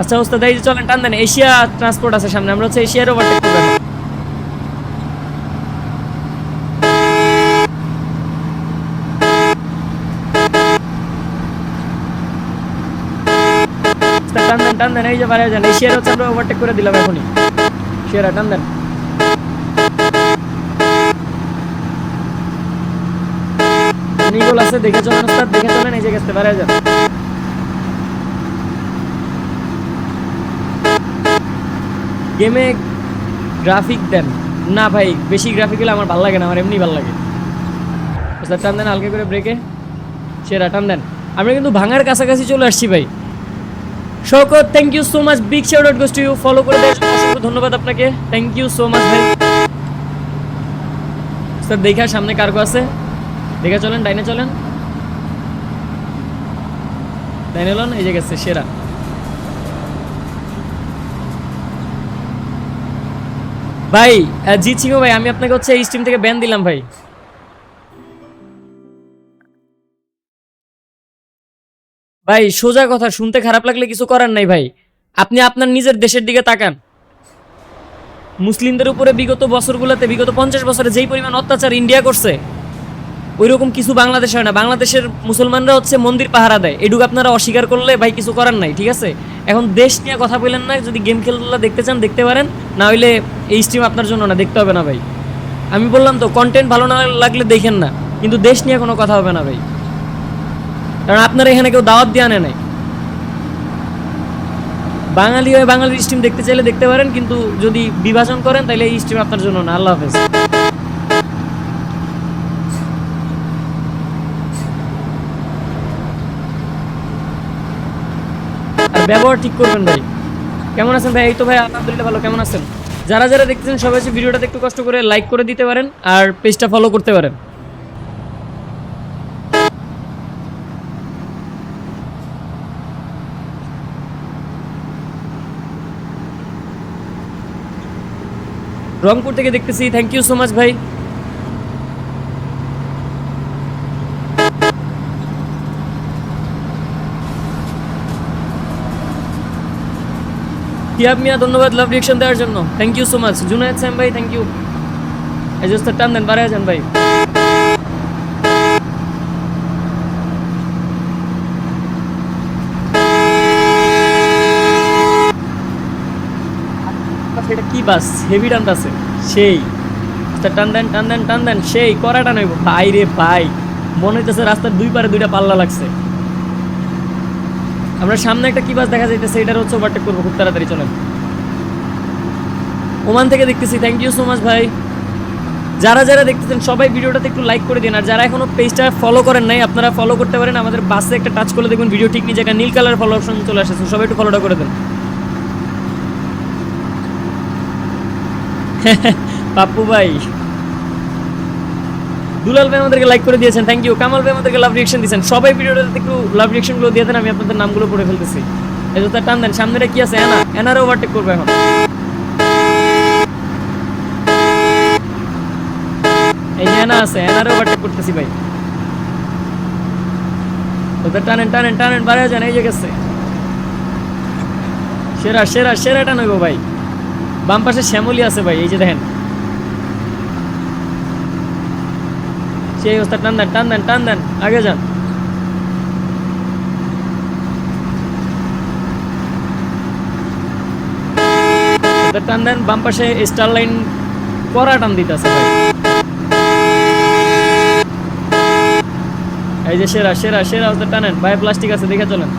আচ্ছা ওস্তাদ, এই চলেন, টান দেন, এশিয়া ট্রান্সপোর্ট আছে সামনে, আমরা হচ্ছে এশিয়ার ওভারটেক করব। টান দেন টান দেন, এই যে বাইরে যান, এশিয়ার হচ্ছে আমরা ওভারটেক করে দিলাম এখনই। টান দেন। নিগোল আছে, দেখে চলেন, ওস্তাদ, দেখে চলেন, এই যে গেছে বাইরে যান। গেমে গ্রাফিক দেন। না ভাই, বেশি গ্রাফিক হলে আমার ভালো লাগে না, আমার এমনি ভালো লাগে। স্যার টান দেন হালকা করে ব্রেকে সেরা, টান দেন। আমরা কিন্তু ভাঙার কাছাকাছি চলে আসছি ভাই। Shoukat thank you so much big shout out goes to you follow করে জন্য অসংখ্য ধন্যবাদ আপনাকে। থ্যাংক ইউ সো মাচ ভাই। স্যার, দেখা, সামনে কার্গো আছে। দেখে, চলেন, ডাইনে চলেন। ডাইনে লন এই যে গেছে, সেরা। ভাই জি জিৎ ভাই, আমি আপনাকে হচ্ছে এই স্ট্রিম থেকে ব্যান দিলাম ভাই। ভাই, সোজা কথা, শুনতে খারাপ লাগলে কিছু করার নাই ভাই। আপনি আপনার নিজের দেশের দিকে তাকান। মুসলিমদের উপরে বিগত বছরগুলোতে, বিগত পঞ্চাশ বছরে যেই পরিমাণ অত্যাচার ইন্ডিয়া করছে ওই রকম কিছু বাংলাদেশে হয় না। বাংলাদেশের মুসলমানরা হচ্ছে মন্দির পাহারা দেয়। এটুকু আপনারা অস্বীকার করলে ভাই কিছু করার নাই, ঠিক আছে? এখন দেশ নিয়ে কথা বললেন না যদি গেম খেলা দেখতে চান, দেখতে পারেন। না হইলে এই স্ট্রিম আপনার জন্য না, দেখতে হবে না ভাই। আমি বললাম তো কন্টেন্ট ভালো না লাগলে দেখেন না। কিন্তু দেশ নিয়ে কোনো কথা হবে না ভাই। কারণ আপনারা এখানে কেউ দাওয়াত দিয়ে আনে নাই। বাঙালি হয়ে বাঙালির স্ট্রিম দেখতে চাইলে দেখতে পারেন, কিন্তু যদি বিভাজন করেন তাহলে এই স্ট্রিম আপনার জন্য না। আল্লাহ হাফেজ আর ব্যবহার ঠিক করবেন ভাই। কেমন আছেন ভাই? এই তো ভাই, আলহামদুলিল্লাহ ভালো। কেমন আছেন? যারা যারা দেখতেছেন, সবাই ভিডিওটাতে একটু কষ্ট করে লাইক করে দিতে পারেন আর পেজটা ফলো করতে পারেন। রংপুর থেকে দেখতেছি। থ্যাংক ইউ সো মাচ ভাই। টিয়াব মিয়া, ধন্যবাদ লাভ রিয়েকশন দেওয়ার জন্য। Thank you so much Junaid Sam ভাই থ্যাংক ইউ যে টান দেন ভাই। এটা কি বাস? হেভি টান আছে। সেই। টান দেন টান দেন টান দেন, সেই করাটা নইব। ভাই রে ভাই, মনে হইতেছে রাস্তার দুই পারে দুইটা পাল্লা লাগছে। আমরা সামনে একটা কি বাস দেখা যাইতেছে, এটার হচ্ছে ওভারটেক করব, খুব তাড়াতাড়ি চলেন। ওমান থেকে দেখতেছি থ্যাংক ইউ সো মাচ ভাই। যারা যারা দেখতেছেন, সবাই ভিডিওটাতে একটু লাইক করে দিন, আর যারা এখনও পেজটা ফলো করেন নাই, আপনারা ফলো করতে পারেন, আমাদের বাসে একটা টাচ করলে দেখবেন ভিডিও ঠিক নিয়ে জায়গায় নীল কালার ফলো অপশন চলে আসে সবাই একটু ফলোটা করে দেন। পাপ্পু ভাই। দুলাল ভাই আমাদেরকে লাইক করে দিয়েছেন থ্যাংক ইউ কামাল ভাই আমাদেরকে লাভ রিয়েকশন দিয়েছেন। সবাই ভিডিওটাতে একটু লাভ রিয়েকশনগুলো দিয়ে দেন, আমি আপনাদের নামগুলো পড়ে ফেলতেছি। এই তো টান দেন সামনে কি আছে? এনা, এনারও ওভারটেক করবে এখন। এই যে এনা আছে, এনারও ওভারটেক করতেছি ভাই। ওদের টানেন টানেন টানেন বাড়ে যান, এই যে গেছে। সেরা সেরা সেরা টান হইব ভাই। বাম পাশে শ্যামলি আছে ভাই, এই যে দেখেন। সেই অবস্থা, টান দেন টান দেন টান দেন, আগে যান। টান দেন, বাম পাশে স্টার লাইন পরা টান দিতেছে ভাই। এই যে সেরা সেরা সেরা টানেন। ভাই প্লাস্টিক আছে, দেখে চলেন।